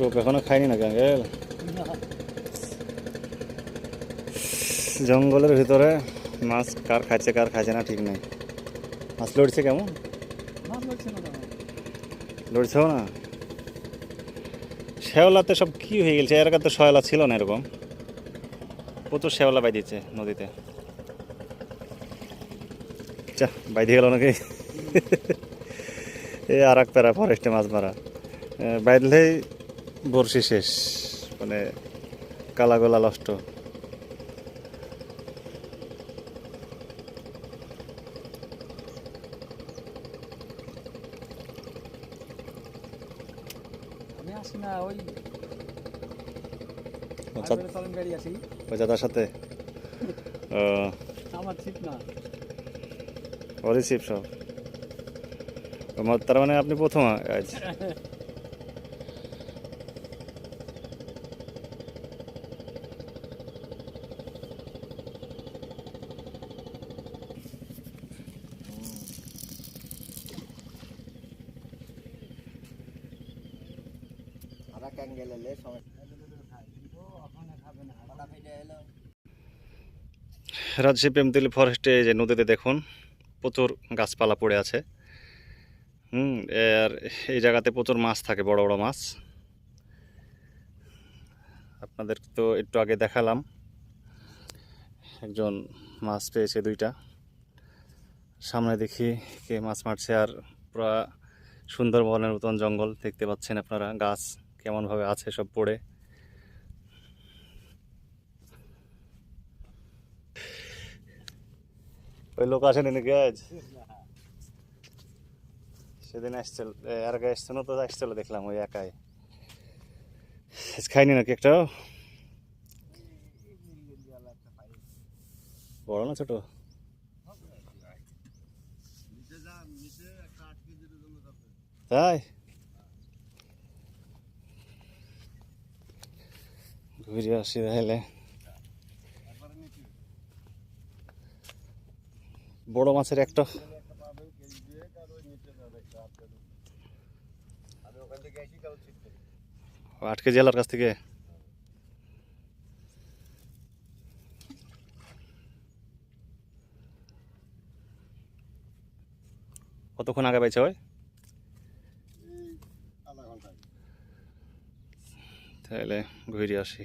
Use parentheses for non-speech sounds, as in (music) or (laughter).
টোপ এখনও খাইনি না গ্যাঙ্গেল জঙ্গলের ভিতরে মাছ কার খাচ্ছে কার খাচ্ছে না ঠিক নেই। মাছ লড়ছে কেমন? লড়ছেও না? শেওলাতে সব কি হয়ে গেছে? এর তো শেওলা ছিল না এরকম। প্রচুর শেওলা বাই দিচ্ছে নদীতে। চা বাই দিয়ে গেল নাকি? এই আর এক প্যারা ফরেস্টে মাছ মারা। বাইদলেই বড়শি শেষ। মানে কালা গোলা নষ্ট আচ্ছা। দাদার সাথে? (laughs) আমার না। সব। তার মানে আপনি প্রথম আজ। (laughs) রাজশাহী প্রেমতিলি ফরেস্টে যে নদীতে দেখুন, প্রচুর গাছপালা পড়ে আছে। হুম, আর এই জায়গাতে প্রচুর মাছ থাকে, বড় বড় মাছ। আপনাদের তো একটু আগে দেখালাম, একজন মাছ পেয়েছে দুইটা। সামনে দেখি কে মাছ মারছে, আর পুরা সুন্দরবনের মতন জঙ্গল দেখতে পাচ্ছেন আপনারা, গাছ। কেমনভাবে আছে সব পড়ে। ওই লোক আসেনি নাকি আজ? সেদিন আসছিল আর আগে আসছিল তো আসছিল দেখলাম, ওই একাই। খাইনি নাকি একটাও? বড় না ছোট? তাই? ঘুরে আসি তাহলে বড় মাছের একটা আট কেজি কাছ থেকে কতক্ষণ আগে পাইছে ওই তাহলে ঘুরে আসি